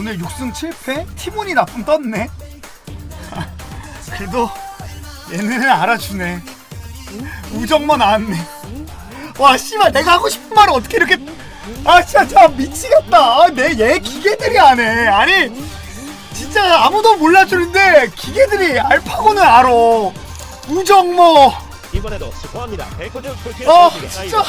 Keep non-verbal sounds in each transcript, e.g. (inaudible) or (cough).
오늘 6승 7패? 티몬이 나쁨 떴네. (laughs) 그래도 얘네는 알아주네. 우정만 나왔네. 와 씨발 내가 하고 싶은 말을 어떻게 이렇게 아 진짜 저 미치겠다. 아, 내얘 기계들이 안 해. 아니 진짜 아무도 몰라주는데 기계들이 알파고는 알아. 우정모 이번에도 스포합니다. 백호준 아, 선수에게 진짜.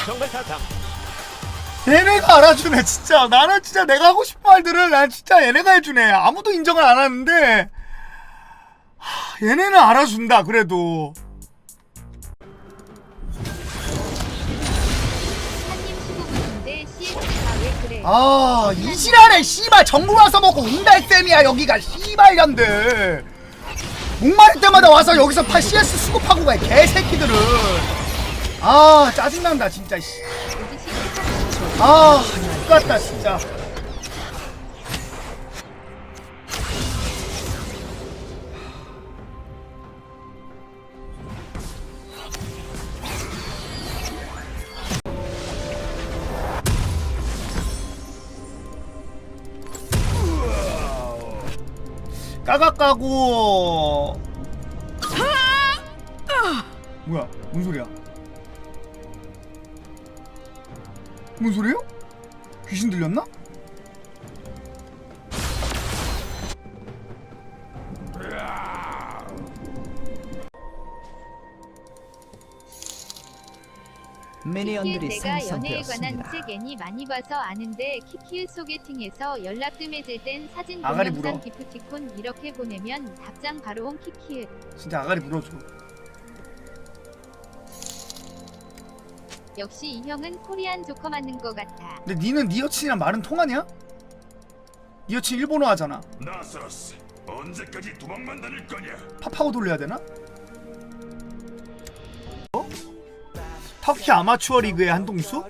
얘네가 알아주네 진짜. 나는 진짜 내가 하고 싶은 말들을 난 진짜 얘네가 해주네. 아무도 인정을 안 하는데. 하, 얘네는 알아준다 그래도. 한님 15분인데 CS가 왜 그래? 아 이지랄에 씨발 전국 와서 먹고 운달 쌤이야 여기가. 씨발년들. 목마를 때마다 와서 여기서 파 CS 수급하고 가 개새끼들은. 아 짜증난다 진짜 씨. 아 X같다 진짜. 까각까고. 뭐야 뭔 소리야 뭔 소리예요? 귀신 들렸나? 미니언들이 내가 연애에 관한. 책 애니 많이 봐서 아는데 키키의 소개팅에서 연락 뜸해질 땐 사진 아가리 동영상 물어. 기프티콘 이렇게 보내면 답장 바로 온 키키의 진짜 아가리 물어줘 역시 이 형은 코리안 조커 맞는 거 같아. 근데 니는 니 여친이랑 말은 통하냐? 니 여친 일본어 하잖아 나서스 언제까지 도망만 다닐 거냐? 팝하고 돌려야 되나? 어? 터키 아마추어 리그의 한동수?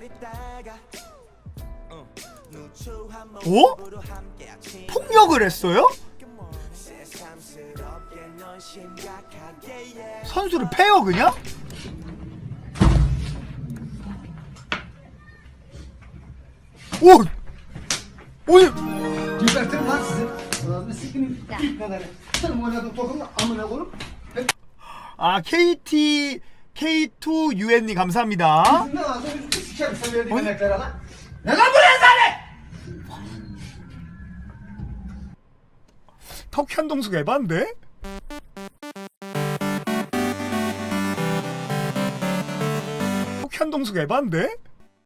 어? 폭력을 했어요? 선수를 패요 그냥? 오! koyup 아 KT K2 UN님 감사합니다. ne lazım bir sikerim sen verdiğin Oy. emeklere lan. Ne lan bu rezalet? 터키? 터키 한동숙 에반데?